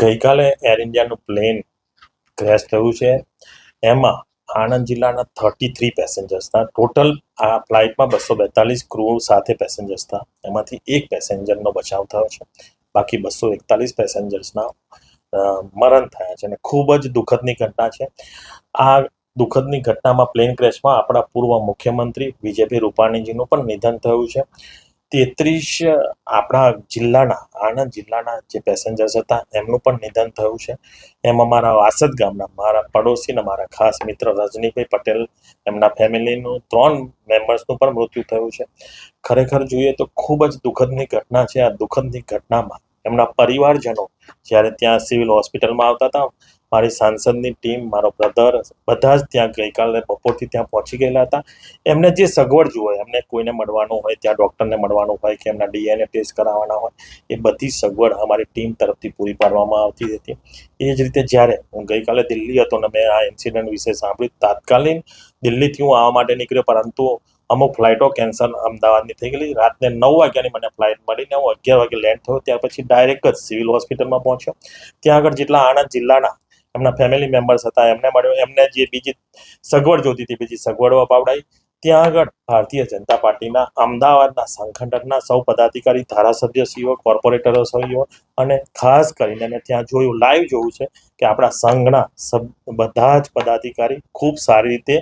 ગઈકાલે air ઇન્ડિયાનું plane crash થયું છે. એમાં આણંદ જિલ્લાના થર્ટી થ્રી પેસેન્જર્સ હતા. ટોટલ આ ફ્લાઇટમાં બસો બેતાલીસ ક્રૂ સાથે પેસેન્જર્સ હતા. એમાંથી એક પેસેન્જરનો બચાવ થયો છે. બાકી બસો એકતાલીસ પેસેન્જર્સના મરણ થયા છે અને ખૂબ જ દુઃખદની ઘટના છે. આ દુઃખદની ઘટનામાં પ્લેન ક્રેશમાં આપણા પૂર્વ મુખ્યમંત્રી વિજયભાઈ રૂપાણીજીનું પણ નિધન થયું છે. તેત્રીસ આપણા જિલ્લાના આણંદ જિલ્લાના જે પેસેન્જર્સ હતા, એમનું પણ નિધન થયું છે. એમાં મારા વાસદ ગામના, મારા પડોશી ને મારા ખાસ મિત્ર રજનીભાઈ પટેલ, એમના ફેમિલીનું ત્રણ મેમ્બર્સનું પણ મૃત્યુ થયું છે. ખરેખર જોઈએ તો ખૂબ જ દુઃખદની ઘટના છે. આ દુઃખદની ઘટનામાં એમના પરિવારજનો જ્યારે ત્યાં સિવિલ હોસ્પિટલમાં આવતા હતા મારી સાંસદની ટીમ, મારો બ્રધર બધા જ ત્યાં ગઈકાલે બપોરથી ત્યાં પહોંચી ગયેલા હતા. એમને જે સગવડ જોઈએ એમને કોઈને મળવાનું હોય, ત્યાં ડૉક્ટરને મળવાનું હોય કે એમના ડીએનએ ટેસ્ટ કરાવવાના હોય, એ બધી સગવડ અમારી ટીમ તરફથી પૂરી પાડવામાં આવતી હતી. એ જ રીતે જ્યારે હું ગઈકાલે દિલ્હી હતો ને મેં આ ઇન્સિડન્ટ વિશે સાંભળ્યું તાત્કાલિક દિલ્હીથી હું આવવા માટે નીકળ્યો, પરંતુ અમુક ફ્લાઇટો કેન્સલ અમદાવાદની થઈ ગયેલી. રાતને નવ વાગ્યાની મને ફ્લાઇટ મળીને હું અગિયાર વાગે લેન્ડ થયો, ત્યાર પછી ડાયરેક્ટ જ સિવિલ હોસ્પિટલમાં પહોંચ્યો. ત્યાં આગળ જેટલા આણંદ જિલ્લાના એમના ફેમિલી મેમ્બર્સ હતા, એમને મળ્યો, એમને જે બીજી સગવડ જોતી હતી, બીજી સગવડો અપાવડાઈ. ત્યાં આગળ ભારતીય જનતા પાર્ટીના અમદાવાદના સંગઠનના સૌ પદાધિકારી ધારાસભ્યશ્રીઓ કોર્પોરેટરોશ્રીઓ અને ખાસ કરીને મેં ત્યાં જોયું લાઈવ જોયું છે કે આપણા સંઘના બધા જ પદાધિકારી ખૂબ સારી રીતે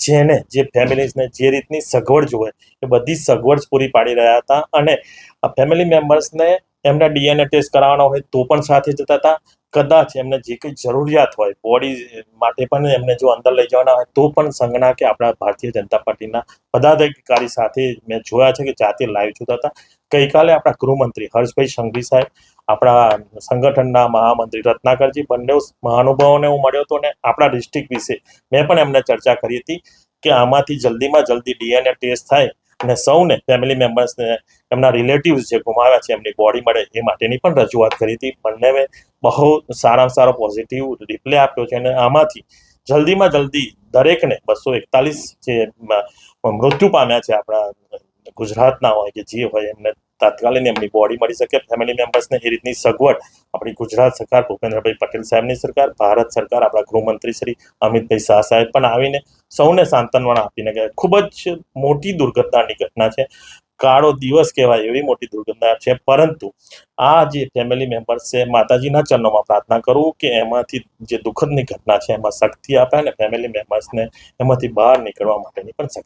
જેને, જે ફેમિલીઝને જે રીતની સગવડ જોઈએ એ બધી સગવડ પૂરી પાડી રહ્યા હતા અને આ ફેમિલી મેમ્બર્સને એમના ડીએનએ ટેસ્ટ કરાવવાનો હોય તો પણ સાથે જતા હતા. કદાચ એમને જે કંઈ જરૂરિયાત હોય બોડી માટે પણ એમને જો અંદર લઈ જવાના હોય તો પણ સંઘના કે આપણા ભારતીય જનતા પાર્ટીના પદાધિકારી સાથે મેં જોયા છે કે જાતે લાઈવ જોતા હતા. ગઈકાલે આપણા ગૃહમંત્રી હર્ષભાઈ સંઘવી સાહેબ, આપણા સંગઠનના મહામંત્રી રત્નાકરજી બંને મહાનુભાવોને હું મળ્યો હતો ને આપણા ડિસ્ટ્રિક્ટ વિશે મેં પણ એમને ચર્ચા કરી હતી કે આમાંથી જલ્દીમાં જલ્દી ડીએનએ ટેસ્ટ થાય અને સૌને ફેમિલી મેમ્બર્સને એમના રિલેટિવ્સ જે ગુમાવ્યા છે, એમની બોડી મળે એ માટેની પણ રજૂઆત કરી હતી. બંને બહુ સારામાં સારો પોઝિટિવ રિપ્લે આપ્યો છે અને આમાંથી જલ્દીમાં જલ્દી દરેકને બસો એકતાલીસ જે મૃત્યુ પામ્યા છે આપણા ગુજરાતના હોય કે જે હોય એમને તાત્કાલિક એમની બોડી મળી શકે. ફેમિલી મેમ્બર્સને એ રીતની સગવડ આપણી ગુજરાત સરકાર, ભૂપેન્દ્રભાઈ પટેલ સાહેબની સરકાર, ભારત સરકાર, આપણા ગૃહમંત્રી શ્રી અમિતભાઈ શાહ સાહેબ પણ આવીને સૌને સાંત્વના આપીને ગયા. ખૂબ જ મોટી દુર્ઘટનાની ઘટના છે. કાળો દિવસ કહેવાય એવી મોટી દુર્ઘટના છે. પરંતુ આ જે ફેમિલી મેમ્બર્સ છે, માતાજીના ચરણોમાં પ્રાર્થના કરું કે એમાંથી જે દુઃખદની ઘટના છે, એમાં શક્તિ આપે અને ફેમિલી મેમ્બર્સને એમાંથી બહાર નીકળવા માટેની પણ શક્તિ